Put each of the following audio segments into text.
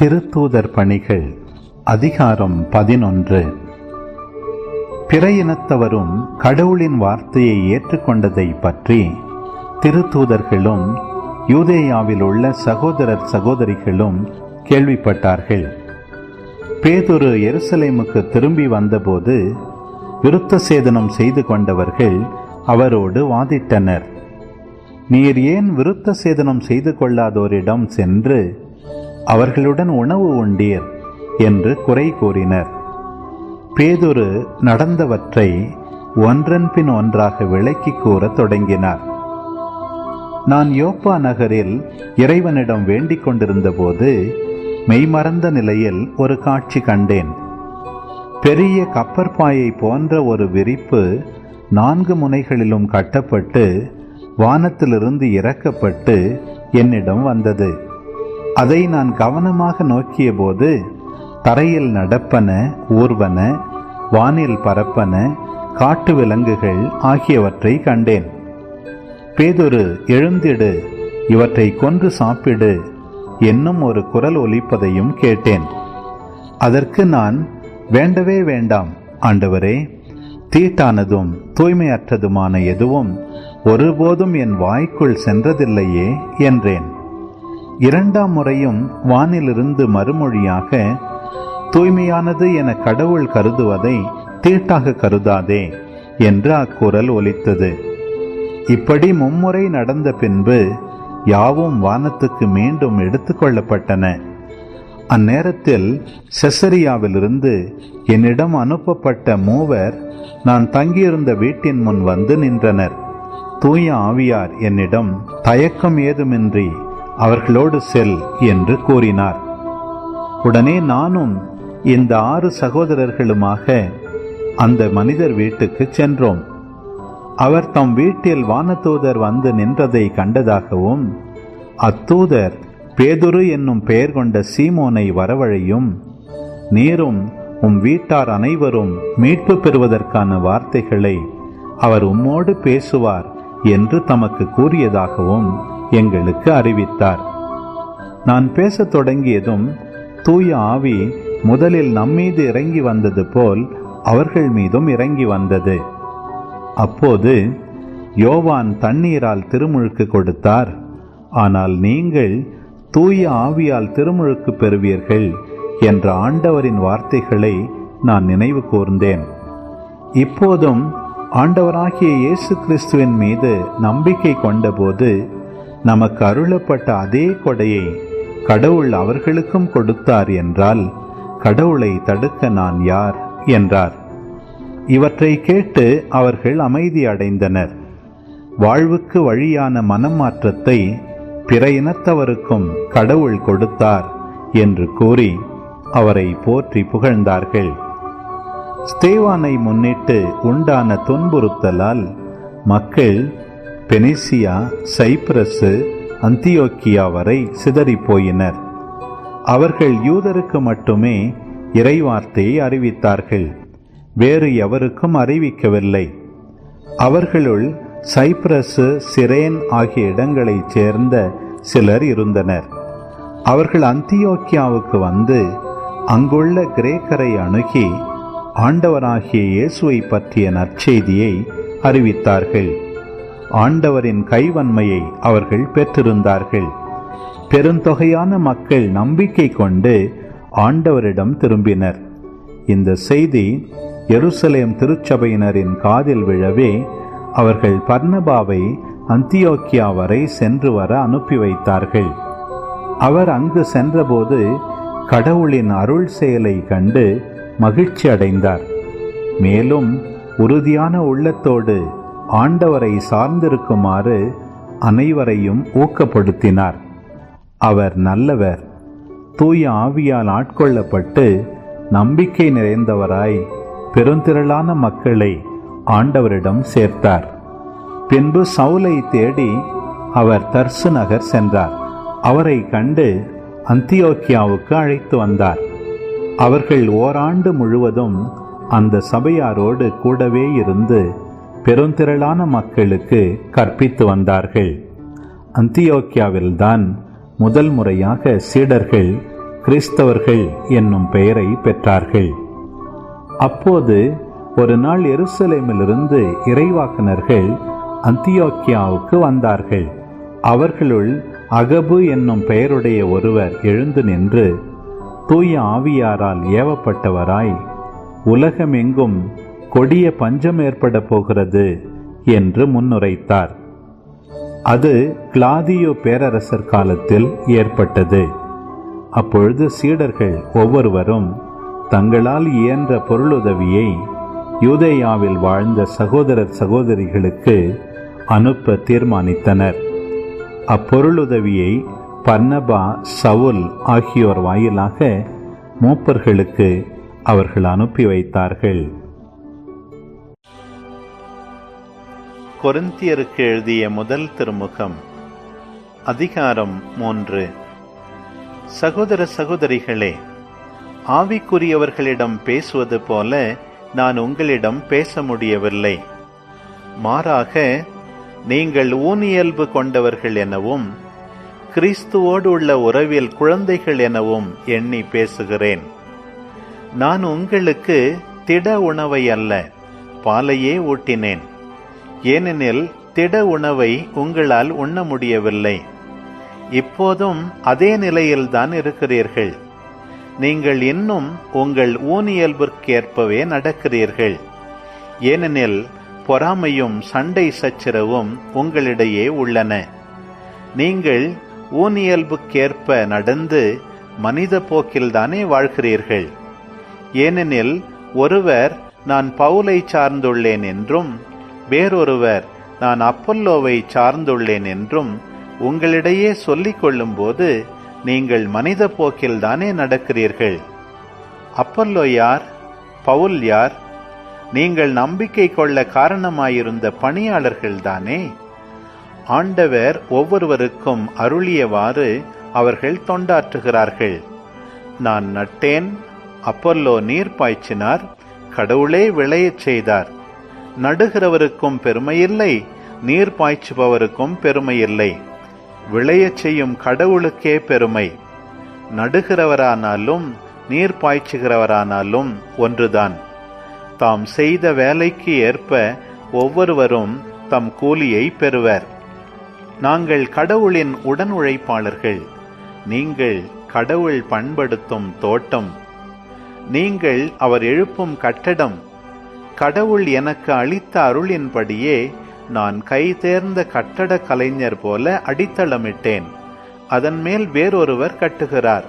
திருத்தூதர் பணிகள் அதிகாரம் பதினொன்று. பிற இனத்தவரும் கடவுளின் வார்த்தையை ஏற்றுக்கொண்டதை பற்றி திருத்தூதர்களும் யூதேயாவில் உள்ள சகோதரர் சகோதரிகளும் கேள்விப்பட்டார்கள். பேதுரு எருசலேமுக்கு திரும்பி வந்தபோது விருத்த சேதனம் செய்து கொண்டவர்கள் அவரோடு வாதிட்டனர். நீர் ஏன் விருத்த சேதனம் செய்து கொள்ளாதோரிடம் சென்று அவர்களுடன் உணவு உண்டீர் என்று குறை கூறினர். பேதுரு நடந்தவற்றை ஒன்றன் பின் ஒன்றாக விளக்கி கூறத் தொடங்கினார். நான் யோப்பா நகரில் இறைவனிடம் வேண்டிக் கொண்டிருந்தபோது மெய்மறந்த நிலையில் ஒரு காட்சி கண்டேன். பெரிய கப்பற்பாயை போன்ற ஒரு விரிப்பு நான்கு முனைகளிலும் கட்டப்பட்டு வானத்திலிருந்து இறக்கப்பட்டு என்னிடம் வந்தது. அதை நான் கவனமாக நோக்கியபோது தரையில் நடப்பன ஊர்வன வானில் பரப்பன காட்டு விலங்குகள் ஆகியவற்றை கண்டேன். பேதொரு எழுந்திடு இவற்றை கொன்று சாப்பிடு என்னும் ஒரு குரல் ஒலிப்பதையும் கேட்டேன். அதற்கு நான் வேண்டவே வேண்டாம் ஆண்டவரே தீட்டானதும் தூய்மையற்றதுமான எதுவும் ஒருபோதும் என் வாய்க்குள் சென்றதில்லையே என்றேன். இரண்டாம் முறையும் வானிலிருந்து மறுமொழியாக தூய்மையானது என கடவுள் கருதுவதை தீட்டாக கருதாதே என்று அக்குரல் ஒலித்தது. இப்படி மும்முறை நடந்த பின்பு யாவும் வானத்துக்கு மீண்டும் எடுத்துக்கொள்ளப்பட்டன அந்நேரத்தில் செசரியாவிலிருந்து என்னிடம் அனுப்பப்பட்ட மூவர் நான் தங்கியிருந்த வீட்டின் முன் வந்து நின்றனர். தூய ஆவியார் என்னிடம் தயக்கம் ஏதுமின்றி அவர்களோடு செல் என்று கூறினார். உடனே நானும் இந்த ஆறு சகோதரர்களுமாக அந்த மனிதர் வீட்டுக்கு சென்றோம். அவர் தம் வீட்டில் வானதூதர் வந்து நின்றதை கண்டதாகவும் அத்தூதர் பேதுரு என்னும் பெயர் கொண்ட சீமோனை வரவழையும் நீரும் உம் வீட்டார் அனைவரும் மீட்பு பெறுவதற்கான வார்த்தைகளை அவர் உம்மோடு பேசுவார் என்று தமக்கு கூறியதாகவும் எங்களுக்கு அறிவித்தார். நான் பேசத் தொடங்கியதும் தூய ஆவி முதலில் நம்மீது இறங்கி வந்தது போல் அவர்கள் மீதும் இறங்கி வந்தது. அப்போது யோவான் தண்ணீரால் திருமுழுக்கு கொடுத்தார். ஆனால் நீங்கள் தூய ஆவியால் திருமுழுக்கு பெறுவீர்கள் என்ற ஆண்டவரின் வார்த்தைகளை நான் நினைவு கூர்ந்தேன். இப்போதும் ஆண்டவராகிய இயேசு கிறிஸ்துவின் மீது நம்பிக்கை கொண்டபோது நமக்கு அருளப்பட்ட அதே கொடையை கடவுள் அவர்களுக்கும் கொடுத்தார் என்றால் கடவுளை தடுக்க நான் யார்? என்றார். இவற்றை கேட்டு அவர்கள் அமைதி அடைந்தனர். வாழ்வுக்கு வழியான மனமாற்றத்தை பிற இனத்தவருக்கும் கடவுள் கொடுத்தார் என்று கூறி அவரை போற்றி புகழ்ந்தார்கள். ஸ்தேவானை முன்னிட்டு உண்டான துன்புறுத்தலால் மக்கள் பெனிசியா சைப்ரஸு அந்தியோக்கியா வரை சிதறிப்போயினர். அவர்கள் யூதருக்கு மட்டுமே இறைவார்த்தையை அறிவித்தார்கள். வேறு எவருக்கும் அறிவிக்கவில்லை. அவர்களுள் சைப்ரஸு சிரேன் ஆகிய இடங்களைச் சேர்ந்த சிலர் இருந்தனர். அவர்கள் அந்தியோக்கியாவுக்கு வந்து அங்குள்ள கிரேக்கரை அணுகி ஆண்டவராகிய இயேசுவை பற்றிய நற்செய்தியை அறிவித்தார்கள். ஆண்டவரின் கைவன்மையை அவர்கள் பெற்றிருந்தார்கள். பெருந்தொகையான மக்கள் நம்பிக்கை கொண்டு ஆண்டவரிடம் திரும்பினர். இந்த செய்தி எருசலேம் திருச்சபையினரின் காதில் விழவே அவர்கள் பர்ணபாவை அந்தியோக்கியா வரை சென்று வர அனுப்பி வைத்தார்கள். அவர் அங்கு சென்றபோது கடவுளின் அருள் செயலை கண்டு மகிழ்ச்சி அடைந்தார் மேலும் உறுதியான உள்ளத்தோடு ஆண்டவரை சார்ந்திருக்குமாறு அனைவரையும் ஊக்கப்படுத்தினார். அவர் நல்லவர் தூய ஆவியால் ஆட்கொள்ளப்பட்டு நம்பிக்கை நிறைந்தவராய் பெருந்திரளான மக்களை ஆண்டவரிடம் சேர்த்தார். பின்பு சவுலை தேடி அவர் தர்சு நகர் சென்றார். அவரை கண்டு அந்தியோக்கியாவுக்கு அழைத்து வந்தார். அவர்கள் ஓராண்டு முழுவதும் அந்த சபையாரோடு கூடவே இருந்து பெருந்திரளான மக்களுக்கு கற்பித்து வந்தார்கள். அந்தியோக்கியாவில்தான் முதல் முறையாக சீடர்கள் கிறிஸ்தவர்கள் என்னும் பெயரை பெற்றார்கள். அப்போது ஒரு நாள் எருசலேமிலிருந்து இறைவாக்கினர்கள் அந்தியோக்கியாவுக்கு வந்தார்கள். அவர்களுள் அகபு என்னும் பெயருடைய ஒருவர் எழுந்து நின்று தூய ஆவியாரால் ஏவப்பட்டவராய் உலகமெங்கும் கொடிய பஞ்சம் ஏற்பட போகிறது என்று முன்னுரைத்தார். அது கிளாதியோ பேரரசர் காலத்தில் ஏற்பட்டது. அப்பொழுது சீடர்கள் ஒவ்வொருவரும் தங்களால் இயன்ற பொருளுதவியை யூதேயாவில் வாழ்ந்த சகோதரர் சகோதரிகளுக்கு அனுப்ப தீர்மானித்தனர். அப்பொருளுதவியை பர்ணபா சவுல் ஆகியோர் வாயிலாக மூப்பர்களுக்கு அவர்கள் அனுப்பி வைத்தார்கள். கொரிந்தியருக்கு எழுதிய முதல் திருமுகம் அதிகாரம் மூன்று. சகோதர சகோதரிகளே ஆவிக்குரியவர்களிடம் பேசுவது போல நான் உங்களிடம் பேச முடியவில்லை. மாறாக நீங்கள் ஊனியல்பு கொண்டவர்கள் எனவும் கிறிஸ்துவோடு உள்ள உறவில் குழந்தைகள் எனவும் எண்ணி பேசுகிறேன். நான் உங்களுக்கு திட உணவை அல்ல பாலையே ஊட்டினேன். ஏனெனில் திட உணவை உங்களால் உண்ண முடியவில்லை இப்போதும் அதே நிலையில்தான் இருக்கிறீர்கள். நீங்கள் இன்னும் உங்கள் ஊனியல்பிற்கேற்பவே நடக்கிறீர்கள். ஏனெனில் பொறாமையும் சண்டை சச்சரவும் உங்களிடையே உள்ளன. நீங்கள் ஊனியல்புக்கேற்ப நடந்து மனித போக்கில்தானே வாழ்கிறீர்கள். ஏனெனில் ஒருவர் நான் பவுலை சார்ந்துள்ளேன் என்றும் வேறொருவர் நான் அப்பல்லோவை சார்ந்துள்ளேன் என்றும் உங்களிடையே சொல்லிக் கொள்ளும்போது நீங்கள் மனித போக்கில் தானே நடக்கிறீர்கள்? அப்பல்லோ யார்? பவுல் யார்? நீங்கள் நம்பிக்கை கொள்ள காரணமாயிருந்த பணியாளர்கள்தானே? ஆண்டவர் ஒவ்வொருவருக்கும் அருளியவாறு அவர்கள் தொண்டாற்றுகிறார்கள். நான் நட்டேன் அப்பல்லோ நீர் பாய்ச்சினார் கடவுளே விளையச் செய்தார். நடுகிறவருக்கும் பெருமையில்லை நீர் பாய்ச்சுபவருக்கும் பெருமையில்லை. விளையச் செய்யும் கடவுளுக்கே பெருமை. நடுகிறவரானாலும் நீர் பாய்ச்சுகிறவரானாலும் ஒன்றுதான். தாம் செய்த வேலைக்கு ஏற்ப ஒவ்வொருவரும் தம் கூலியை பெறுவர். நாங்கள் கடவுளின் உடன் உழைப்பாளர்கள். நீங்கள் கடவுள் பண்படுத்தும் தோட்டம். நீங்கள் அவர் எழுப்பும் கட்டடம். கடவுள் எனக்கு அளித்த அருளின்படியே நான் கை தேர்ந்த கட்டட கலைஞர் போல அடித்தளமிட்டேன். அதன் மேல் வேறொருவர் கட்டுகிறார்.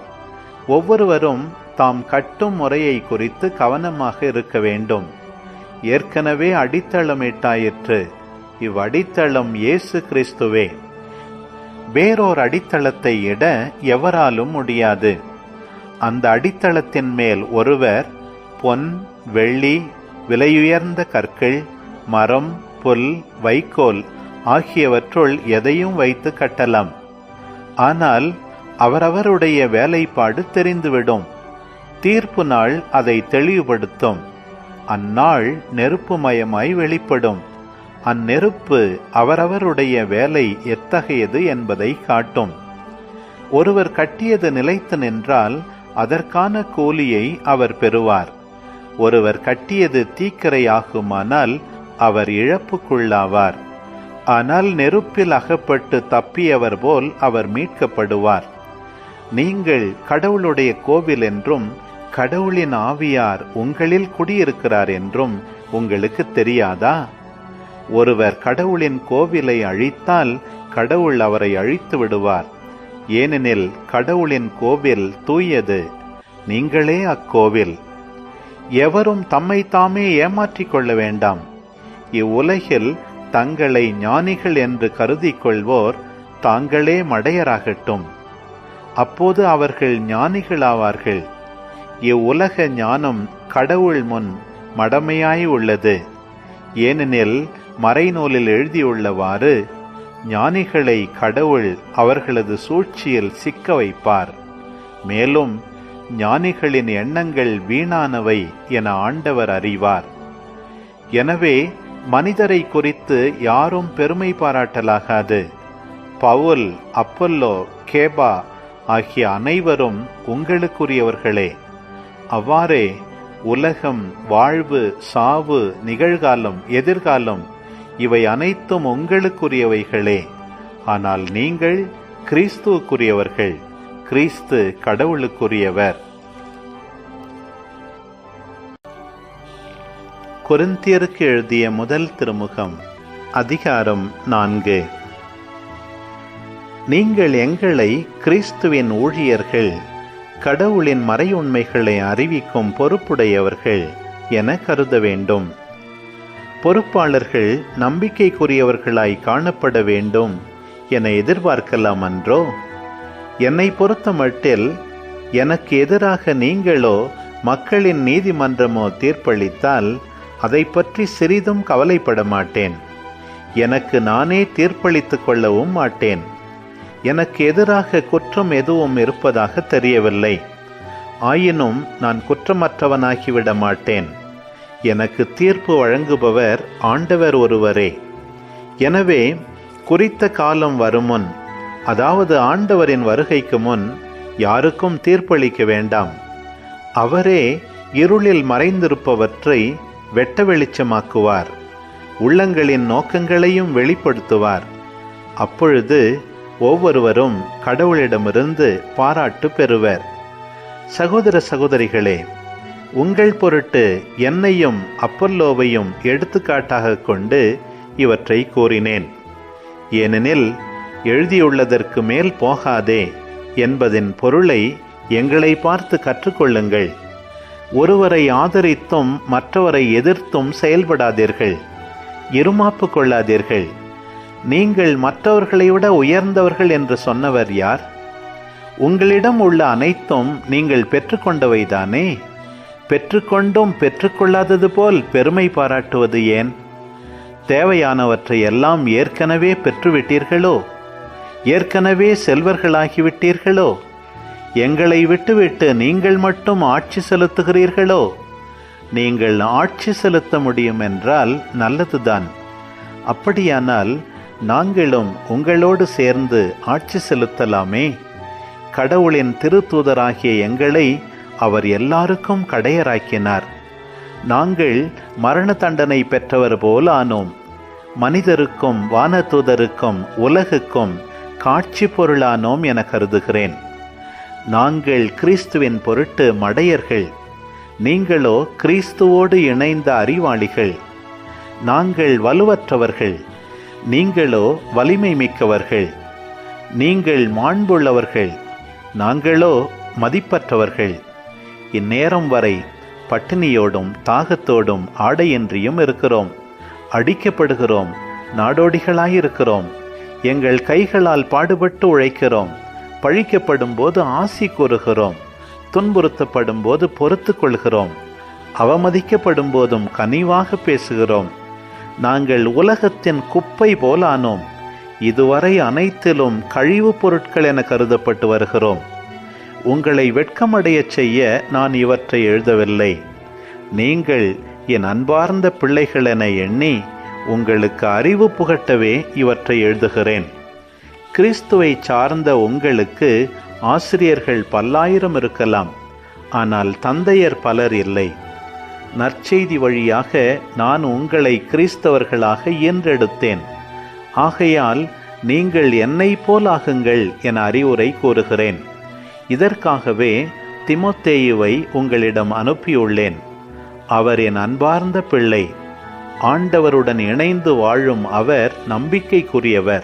ஒவ்வொருவரும் தாம் கட்டும் முறையை குறித்து கவனமாக இருக்க வேண்டும். ஏற்கனவே அடித்தளமிட்டாயிற்று. இவ்வடித்தளம் இயேசு கிறிஸ்துவே. வேறோர் அடித்தளத்தை இட எவராலும் முடியாது. அந்த அடித்தளத்தின் மேல் ஒருவர் பொன் வெள்ளி விலையுயர்ந்த கற்கள் மரம் புல் வைக்கோல் ஆகியவற்றுள் எதையும் வைத்து கட்டலாம். ஆனால் அவரவருடைய வேலைப்பாடு தெரிந்துவிடும். தீர்ப்பு நாள் அதை தெளிவுபடுத்தும். அந்நாள் நெருப்புமயமாய் வெளிப்படும். அந்நெருப்பு அவரவருடைய வேலை எத்தகையது என்பதை காட்டும். ஒருவர் கட்டியது நிலைத்து நின்றால் அதற்கான கூலியை அவர் பெறுவார். ஒருவர் கட்டியது தீக்கரையாகுமானால் அவர் இழப்புக்குள்ளாவார். ஆனால் நெருப்பில் அகப்பட்டு தப்பியவர் போல் அவர் மீட்கப்படுவார். நீங்கள் கடவுளுடைய கோவில் என்றும் கடவுளின் ஆவியார் உங்களில் குடியிருக்கிறார் என்றும் உங்களுக்கு தெரியாதா? ஒருவர் கடவுளின் கோவிலை அழித்தால் கடவுள் அவரை அழித்து விடுவார். ஏனெனில் கடவுளின் கோவில் தூயது. நீங்களே அக்கோவில். எவரும் தம்மை தாமே ஏமாற்றிக் கொள்ள வேண்டாம். இவ்வுலகில் தங்களை ஞானிகள் என்று கருதி கொள்வோர் தாங்களே மடையராகட்டும். அப்போது அவர்கள் ஞானிகளாவார்கள். இவ்வுலக ஞானம் கடவுள் முன் மடமையாய் உள்ளது. ஏனெனில் மறைநூலில் எழுதியுள்ளவாறு ஞானிகளை கடவுள் அவர்களது சூழ்ச்சியில் சிக்க வைப்பார். மேலும் ஞானிகளின் எண்ணங்கள் வீணானவை என ஆண்டவர் அறிவார். எனவே மனிதரை குறித்து யாரும் பெருமை பாராட்டலாகாது. பவுல் அப்பல்லோ கேபா ஆகிய அனைவரும் உங்களுக்குரியவர்களே அவ்வாறே உலகம் வாழ்வு சாவு நிகழ்காலம் எதிர்காலம் இவை அனைத்தும் உங்களுக்குரியவைகளே. ஆனால் நீங்கள் கிறிஸ்துவுக்குரியவர்கள். கிறிஸ்து கடவுளுக்குரியவர். கொரிந்தியருக்கு எழுதிய முதல் திருமுகம் அதிகாரம் நான்கு. நீங்கள் எங்களை கிறிஸ்துவின் ஊழியர்கள் கடவுளின் மறையுண்மைகளை அறிவிக்கும் பொறுப்புடையவர்கள் என கருத வேண்டும். பொறுப்பாளர்கள் நம்பிக்கைக்குரியவர்களாய் காணப்பட வேண்டும் என எதிர்பார்க்கலாம் அன்றோ என்னை பொறுத்த மட்டில் எனக்கு எதிராக நீங்களோ மக்களின் நீதிமன்றமோ தீர்ப்பளித்தால் அதை பற்றி சிறிதும் கவலைப்பட மாட்டேன். எனக்கு நானே தீர்ப்பளித்துக் கொள்ளவும் மாட்டேன். எனக்கு எதிராக குற்றம் எதுவும் இருப்பதாக தெரியவில்லை. ஆயினும் நான் குற்றமற்றவனாகிவிட மாட்டேன். எனக்கு தீர்ப்பு வழங்குபவர் ஆண்டவர் ஒருவரே. எனவே குறித்த காலம் வருமுன் அதாவது ஆண்டவரின் வருகைக்கு முன் யாருக்கும் தீர்ப்பளிக்க வேண்டாம். அவரே இருளில் மறைந்திருப்பவற்றை வெட்ட வெளிச்சமாக்குவார். உள்ளங்களின் நோக்கங்களையும் வெளிப்படுத்துவார். அப்பொழுது ஒவ்வொருவரும் கடவுளிடமிருந்து பாராட்டு பெறுவர். சகோதர சகோதரிகளே உங்கள் பொருட்டு என்னையும் அப்பல்லோவையும் எடுத்துக்காட்டாக கொண்டு இவற்றை கூறினேன். ஏனெனில் எழுதியுள்ளதற்கு மேல் போகாதே என்பதின் பொருளை எங்களை பார்த்து கற்றுக்கொள்ளுங்கள். ஒருவரை ஆதரித்தும் மற்றவரை எதிர்த்தும் செயல்படாதீர்கள். இருமாப்பு கொள்ளாதீர்கள். நீங்கள் மற்றவர்களை விட உயர்ந்தவர்கள் என்று சொன்னவர் யார்? உங்களிடம் உள்ள அனைத்தும் நீங்கள் பெற்றுக்கொண்டவைதானே பெற்றுக்கொண்டும் பெற்றுக்கொள்ளாதது போல் பெருமை பாராட்டுவது ஏன்? தேவையானவற்றை எல்லாம் ஏற்கனவே பெற்றுவிட்டீர்களோ? ஏற்கனவே செல்வர்களாகிவிட்டீர்களோ? எங்களை விட்டுவிட்டு நீங்கள் மட்டும் ஆட்சி செலுத்துகிறீர்களோ? நீங்கள் ஆட்சி செலுத்த முடியும் என்றால் நல்லதுதான். அப்படியானால் நாங்களும் உங்களோடு சேர்ந்து ஆட்சி செலுத்தலாமே. கடவுளின் திருத்தூதராகிய எங்களை அவர் எல்லாருக்கும் கடையராக்கினார். நாங்கள் மரண தண்டனை பெற்றவர் போல் ஆனோம் மனிதருக்கும் வானதூதருக்கும் உலகுக்கும் காட்சி பொருளானோம் என கருதுகிறேன். நாங்கள் கிறிஸ்துவின் பொருட்டு மடையர்கள். நீங்களோ கிறிஸ்துவோடு இணைந்த அறிவாளிகள். நாங்கள் வலுவற்றவர்கள். நீங்களோ வலிமை மிக்கவர்கள். நீங்கள் மாண்புள்ளவர்கள். நாங்களோ மதிப்பற்றவர்கள். இந்நேரம் வரை பட்டினியோடும் தாகத்தோடும் ஆடையின்றியும் இருக்கிறோம். அடிக்கப்படுகிறோம். நாடோடிகளாயிருக்கிறோம். எங்கள் கைகளால் பாடுபட்டு உழைக்கிறோம். பழிக்கப்படும் போது ஆசி கூறுகிறோம். துன்புறுத்தப்படும் போது பொறுத்து கொள்கிறோம். அவமதிக்கப்படும் போதும் கனிவாக பேசுகிறோம். நாங்கள் உலகத்தின் குப்பை போலானோம். இதுவரை அனைத்திலும் கழிவுப் பொருட்கள் என கருதப்பட்டு வருகிறோம். உங்களை வெட்கமடையச் செய்ய நான் இவற்றை எழுதவில்லை. நீங்கள் என் அன்பார்ந்த பிள்ளைகள் என எண்ணி உங்களுக்கு அறிவு புகட்டவே இவற்றை எழுதுகிறேன். கிறிஸ்துவை சார்ந்த உங்களுக்கு ஆசிரியர்கள் பல்லாயிரம் இருக்கலாம் ஆனால் தந்தையர் பலர் இல்லை. நற்செய்தி வழியாக நான் உங்களை கிறிஸ்தவர்களாக இயன்றெடுத்தேன். ஆகையால் நீங்கள் என்னை போலாகுங்கள் என அறிவுரை கூறுகிறேன். இதற்காகவே திமோத்தேயுவை உங்களிடம் அனுப்பியுள்ளேன். அவர் என் அன்பார்ந்த பிள்ளை. ஆண்டவருடன் இணைந்து வாழும் அவர் நம்பிக்கைக்குரியவர்.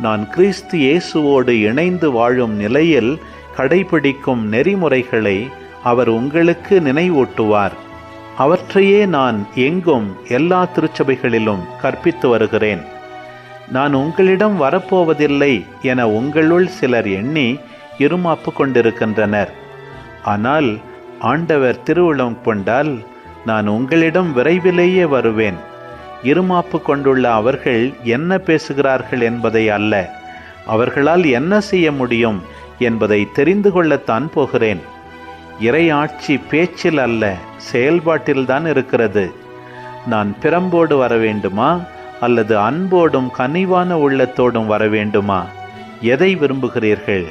நான் கிறிஸ்து இயேசுவோடு இணைந்து வாழும் நிலையில் கடைபிடிக்கும் நெறிமுறைகளை அவர் உங்களுக்கு நினைவூட்டுவார். அவற்றையே நான் எங்கும் எல்லா திருச்சபைகளிலும் கற்பித்து வருகிறேன். நான் உங்களிடம் வரப்போவதில்லை என உங்களுள் சிலர் எண்ணி இருமாப்பு கொண்டிருக்கின்றனர். ஆனால் ஆண்டவர் திருவுளம் கொண்டால் நான் உங்களிடம் விரைவிலேயே வருவேன். இருமாப்பு கொண்டுள்ள அவர்கள் என்ன பேசுகிறார்கள் என்பதை அல்ல. அவர்களால் என்ன செய்ய முடியும் என்பதை தெரிந்து கொள்ளத்தான் போகிறேன். இறை ஆட்சி பேச்சில் அல்ல செயல்பாட்டில்தான் இருக்கிறது. நான் பிறம்போடு வர வேண்டுமா? அல்லது அன்போடும் கனிவான உள்ளத்தோடும் வர வேண்டுமா? எதை விரும்புகிறீர்கள்?